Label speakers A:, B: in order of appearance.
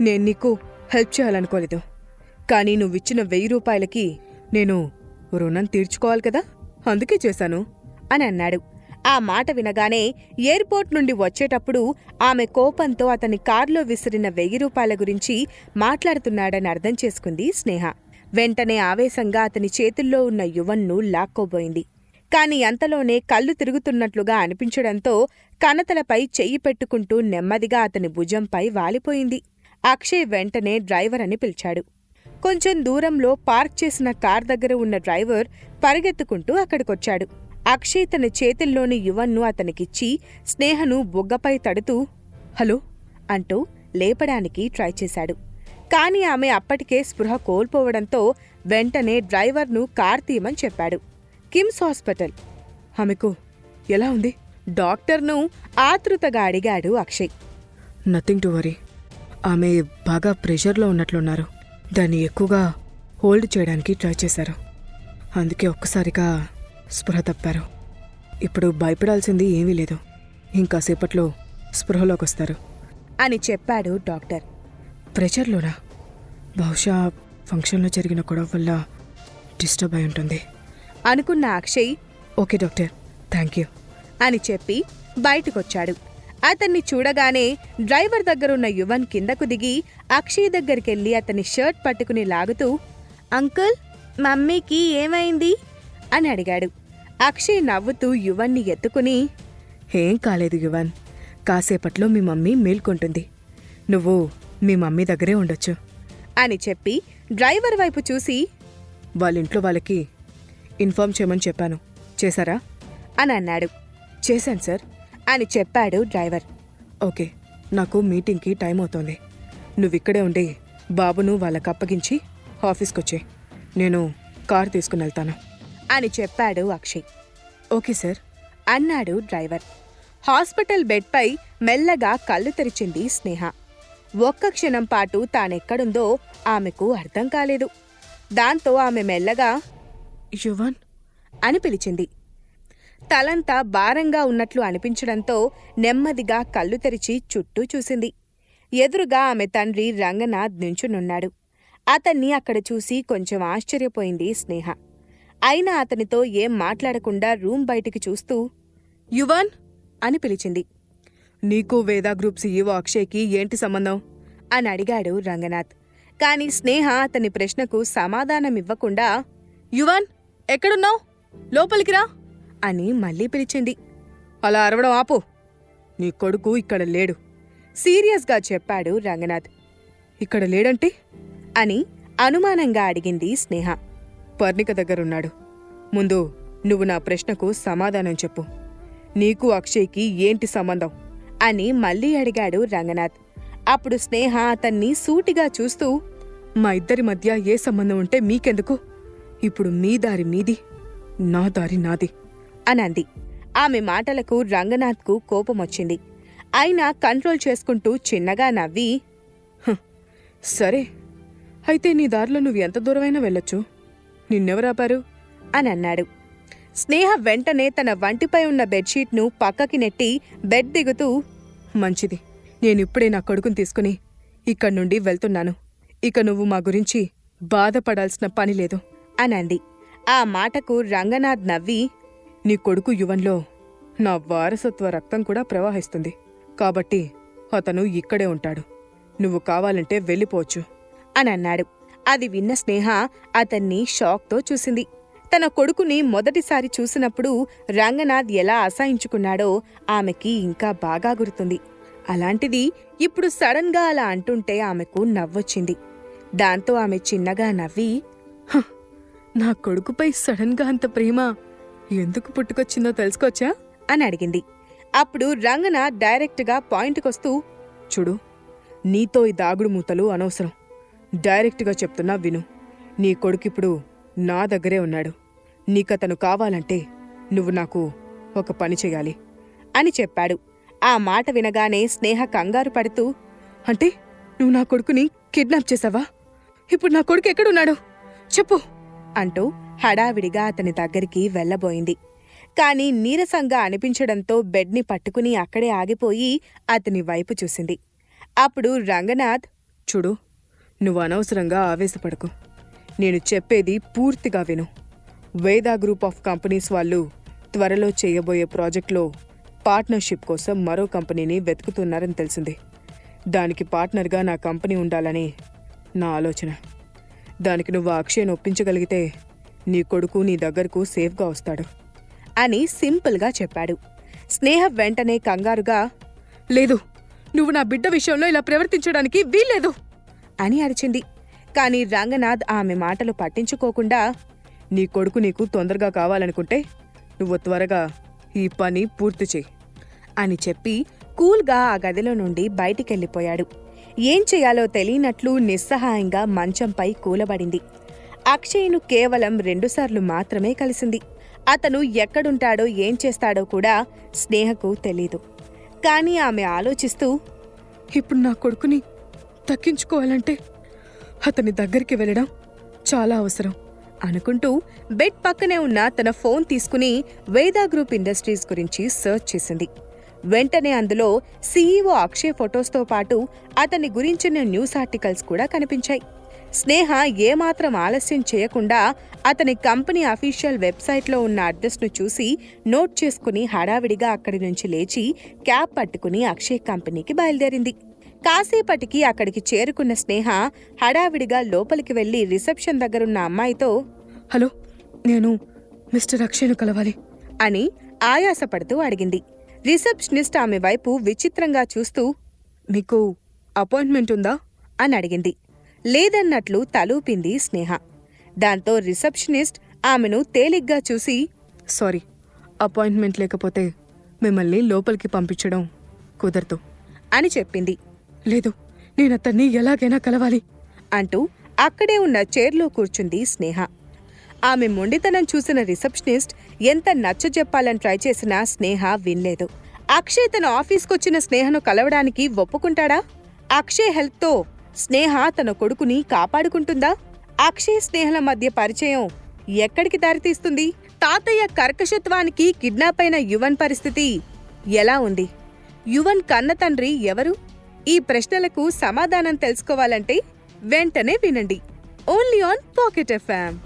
A: నేను నీకు హెల్ప్ చేయాలనుకోలేదు. కానీ నువ్విచ్చిన వెయ్యి రూపాయలకి నేను రుణం తీర్చుకోవాలి కదా? అందుకే చేశాను
B: అని అన్నాడు. ఆ మాట వినగానే ఎయిర్పోర్ట్ నుండి వచ్చేటప్పుడు ఆమె కోపంతో అతని కారులో విసిరిన వెయ్యి రూపాయల గురించి మాట్లాడుతున్నాడని అర్థం చేసుకుంది స్నేహ. వెంటనే ఆవేశంగా అతని చేతుల్లో ఉన్న యువన్ను లాక్కోబోయింది. కాని అంతలోనే కళ్ళు తిరుగుతున్నట్లుగా అనిపించడంతో కనతలపై చెయ్యి పెట్టుకుంటూ నెమ్మదిగా అతని భుజంపై వాలిపోయింది. అక్షయ్ వెంటనే డ్రైవర్ అని పిలిచాడు. కొంచెం దూరంలో పార్క్ చేసిన కార్ దగ్గర ఉన్న డ్రైవర్ పరిగెత్తుకుంటూ అక్కడికొచ్చాడు. అక్షయ్ తన చేతుల్లోని యువన్ను అతనికిచ్చి స్నేహను బుగ్గపై తడుతూ హలో అంటూ లేపడానికి ట్రై చేశాడు. కాని ఆమె అప్పటికే స్పృహ కోల్పోవడంతో వెంటనే డ్రైవర్ను కార్ తీయమని చెప్పాడు. కిమ్స్ హాస్పిటల్.
A: ఆమెకు ఎలా ఉంది?
B: డాక్టర్ను ఆతృతగా అడిగాడు అక్షయ్.
A: Nothing to worry. ఆమె బాగా ప్రెషర్లో ఉన్నట్లున్నారు. దాన్ని ఎక్కువగా హోల్డ్ చేయడానికి ట్రై చేశారు. అందుకే ఒక్కసారిగా స్పృహ తప్పారు. ఇప్పుడు భయపడాల్సింది ఏమీ లేదు. ఇంకాసేపట్లో స్పృహలోకి వస్తారు.
B: అని చెప్పాడు డాక్టర్.
A: ప్రెషర్లోనా? బహుశా ఫంక్షన్లో జరిగిన గొడవ వల్ల డిస్టర్బ్ అయి ఉంటుంది.
B: అనుకున్న Akshay
A: okay doctor thank you.
B: అని చెప్పి బయటకొచ్చాడు. అతన్ని చూడగానే డ్రైవర్ దగ్గరున్న యువన్ కిందకు దిగి అక్షయ్ దగ్గరికెళ్ళి అతని షర్ట్ పట్టుకుని లాగుతూ అంకుల్ మమ్మీకి ఏమైంది? అని అడిగాడు. అక్షయ్ నవ్వుతూ యువన్ని ఎత్తుకుని
A: ఏం కాలేదు యువన్. కాసేపట్లో మీ మమ్మీ మేల్కొంటుంది. నువ్వు మీ మమ్మీ దగ్గరే ఉండొచ్చు.
B: అని చెప్పి డ్రైవర్ వైపు చూసి
A: వాళ్ళ ఇంట్లో వాళ్ళకి ఇన్ఫార్మ్ చేయమని చెప్పాను. చేశారా?
B: అని అన్నాడు.
A: చేశాను సార్.
B: అని చెప్పాడు డ్రైవర్.
A: ఓకే నాకు మీటింగ్కి టైం అవుతోంది. నువ్విక్కడే ఉండి బాబును వాళ్ళకి అప్పగించి ఆఫీస్కొచ్చే నేను కార్ తీసుకుని వెళ్తాను.
B: అని చెప్పాడు అక్షయ్.
A: Okay sir.
B: అన్నాడు డ్రైవర్. హాస్పిటల్ బెడ్పై మెల్లగా కళ్ళు తెరిచింది స్నేహ. ఒక్క క్షణం పాటు తానెక్కడుందో ఆమెకు అర్థం కాలేదు. దాంతో ఆమె మెల్లగా
A: యువన్?
B: అని పిలిచింది. తలంతా భారంగా ఉన్నట్లు అనిపించడంతో నెమ్మదిగా కళ్ళు తెరిచి చుట్టూ చూసింది. ఎదురుగా ఆమె తండ్రి రంగనాథ్ నించునున్నాడు. అతన్ని అక్కడ చూసి కొంచెం ఆశ్చర్యపోయింది స్నేహ. అయినా అతనితో ఏం మాట్లాడకుండా రూమ్ బయటికి చూస్తూ
A: యువన్
B: అని పిలిచింది.
A: నీకు వేదా గ్రూప్ సీఈఓ అక్షయ్కి ఏంటి సంబంధం?
B: అని అడిగాడు రంగనాథ్. కాని స్నేహ అతని ప్రశ్నకు సమాధానమివ్వకుండా
A: యువన్ ఎక్కడున్నావు? లోపలికి రా.
B: అని మళ్ళీ పిలిచింది.
A: అలా అరవడం ఆపు. నీ కొడుకు ఇక్కడ లేడు.
B: సీరియస్గా చెప్పాడు రంగనాథ్.
A: ఇక్కడ లేడంటే?
B: అని అనుమానంగా అడిగింది స్నేహ.
A: పర్ణిక దగ్గరున్నాడు. ముందు నువ్వు నా ప్రశ్నకు సమాధానం చెప్పు. నీకు అక్షయ్కి ఏంటి సంబంధం?
B: అని మళ్ళీ అడిగాడు రంగనాథ్. అప్పుడు స్నేహ అతన్ని సూటిగా చూస్తూ
A: మా ఇద్దరి మధ్య ఏ సంబంధం ఉంటే మీకెందుకు? ఇప్పుడు మీ దారి మీది నా దారి నాది.
B: అనంది. ఆమె మాటలకు రంగనాథ్కు కోపమొచ్చింది. అయినా కంట్రోల్ చేసుకుంటూ చిన్నగా నవ్వి
A: సరే. అయితే నీ దారిలో నువ్వు ఎంత దూరమైనా వెళ్ళొచ్చు. నిన్నెవరాపారు
B: అని అన్నాడు. స్నేహ వెంటనే తన వంటిపై ఉన్న బెడ్షీట్ను పక్కకి నెట్టి బెడ్ దిగుతూ
A: మంచిది. నేనిప్పుడే నా కొడుకుని తీసుకుని ఇక్కడి నుండి వెళ్తున్నాను. ఇక నువ్వు మా గురించి బాధపడాల్సిన పని లేదు.
B: అనంది. ఆ మాటకు రంగనాథ్ నవ్వి
A: నీ కొడుకు యువన్లో నా వారసత్వ రక్తం కూడా ప్రవహిస్తుంది. కాబట్టి అతను ఇక్కడే ఉంటాడు. నువ్వు కావాలంటే వెళ్ళిపోవచ్చు.
B: అని అన్నాడు. అది విన్న స్నేహ అతన్ని షాక్తో చూసింది. తన కొడుకుని మొదటిసారి చూసినప్పుడు రంగనాథ్ ఎలా అసహించుకున్నాడో ఆమెకి ఇంకా బాగా గుర్తుంది. అలాంటిది ఇప్పుడు సడన్గా అలా అంటుంటే ఆమెకు నవ్వొచ్చింది. దాంతో ఆమె చిన్నగా నవ్వి
A: "హ, నా కొడుకుపై సడన్గా అంత ప్రేమ ఎందుకు పుట్టుకొచ్చిందో తెలుసుకోవచ్చా?
B: అని అడిగింది. అప్పుడు రంగనాథ్ డైరెక్ట్గా పాయింట్కొస్తూ
A: చూడు నీతో ఈ దాగుడు మూతలు అనవసరం. డైరెక్ట్గా చెప్తున్నా విను. నీ కొడుకిప్పుడు నా దగ్గరే ఉన్నాడు. నీకతను కావాలంటే నువ్వు నాకు ఒక పని చేయాలి
B: అని చెప్పాడు. ఆ మాట వినగానే స్నేహ కంగారు పడుతూ
A: అంటే నువ్వు నా కొడుకుని కిడ్నాప్ చేసావా? ఇప్పుడు నా కొడుకు ఎక్కడున్నాడు? చెప్పు
B: అంటూ హడావిడిగా అతని దగ్గరికి వెళ్ళబోయింది. కాని నీరసంగా అనిపించడంతో బెడ్ని పట్టుకుని అక్కడే ఆగిపోయి అతని వైపు చూసింది. అప్పుడు రంగనాథ్
A: చూడు నువ్వు అనవసరంగా ఆవేశపడకు. నేను చెప్పేది పూర్తిగా విను. వేదా గ్రూప్ ఆఫ్ కంపెనీస్ వాళ్ళు త్వరలో చేయబోయే ప్రాజెక్ట్లో పార్ట్నర్షిప్ కోసం మరో కంపెనీని వెతుకుతున్నారని తెలిసింది. దానికి పార్ట్నర్గా నా కంపెనీ ఉండాలని నా ఆలోచన. దానికి నువ్వు ఆ ఒప్పించగలిగితే నీ కొడుకు నీ దగ్గరకు సేఫ్గా వస్తాడు
B: అని సింపుల్గా చెప్పాడు. స్నేహ వెంటనే కంగారుగా
A: లేదు నువ్వు నా బిడ్డ విషయంలో ఇలా ప్రవర్తించడానికి వీల్లేదు
B: అని అరిచింది. కానీ రంగనాథ్ ఆమె మాటలు పట్టించుకోకుండా
A: నీ కొడుకు నీకు తొందరగా కావాలనుకుంటే నువ్వు త్వరగా ఈ పని పూర్తి చెయ్యి
B: అని చెప్పి కూల్గా ఆ గదిలో నుండి బయటికెళ్ళిపోయాడు. ఏం చేయాలో తెలియనట్లు నిస్సహాయంగా మంచంపై కూలబడింది. అక్షయ్ను కేవలం రెండుసార్లు మాత్రమే కలిసింది. అతను ఎక్కడుంటాడో ఏం చేస్తాడో కూడా స్నేహకు తెలీదు. కానీ ఆమె ఆలోచిస్తూ
A: ఇప్పుడు నా కొడుకుని దక్కించుకోవాలంటే అతని దగ్గరికి వెళ్ళడం చాలా అవసరం.
B: అనుకుంటూ బెడ్ పక్కనే ఉన్న తన ఫోన్ తీసుకుని వేదా గ్రూప్ ఇండస్ట్రీస్ గురించి సర్చ్ చేసింది. వెంటనే అందులో సీఈఓ అక్షయ్ ఫొటోస్తో పాటు అతని గురించిన న్యూస్ ఆర్టికల్స్ కూడా కనిపించాయి. స్నేహ ఏమాత్రం ఆలస్యం చేయకుండా అతని కంపెనీ అఫీషియల్ వెబ్సైట్లో ఉన్న అడ్రస్ను చూసి నోట్ చేసుకుని హడావిడిగా అక్కడి నుంచి లేచి క్యాబ్ పట్టుకుని అక్షయ్ కంపెనీకి బయలుదేరింది. కాసేపటికి అక్కడికి చేరుకున్న స్నేహ హడావిడిగా లోపలికి వెళ్ళి రిసెప్షన్ దగ్గరున్న అమ్మాయితో
A: హలో నేను మిస్టర్ అక్షయ్ను కలవాలి
B: అని ఆయాసపడుతూ అడిగింది. రిసెప్షనిస్ట్ ఆమె వైపు విచిత్రంగా చూస్తూ
A: మీకు అపాయింట్మెంట్ ఉందా?
B: అని అడిగింది. లేదన్నట్లు తలూపింది స్నేహ. దాంతో రిసెప్షనిస్ట్ ఆమెను తేలిగ్గా చూసి
A: సారీ అపాయింట్మెంట్ లేకపోతే మిమ్మల్ని లోపలికి పంపించడం కుదరదు
B: అని చెప్పింది.
A: లేదు నేను అతన్ని ఎలాగైనా కలవాలి
B: అంటూ అక్కడే ఉన్న చైర్లో కూర్చుంది స్నేహ. ఆమె మొండితనం చూసిన రిసెప్షనిస్ట్ ఎంత నచ్చజెప్పాలని ట్రై చేసినా స్నేహ వినలేదు. అక్షయ్ తన ఆఫీస్కొచ్చిన స్నేహను కలవడానికి ఒప్పుకుంటాడా? అక్షయ్ హెల్ప్తో స్నేహ తన కొడుకుని కాపాడుకుంటుందా? అక్షయ్ స్నేహల మధ్య పరిచయం ఎక్కడికి దారితీస్తుంది? తాతయ్య కర్కశత్వానికి కిడ్నాప్ అయిన యువన్ పరిస్థితి ఎలా ఉంది? యువన్ కన్న తండ్రి ఎవరు? ఈ ప్రశ్నలకు సమాధానం తెలుసుకోవాలంటే వెంటనే వినండి. Only on pocket FM.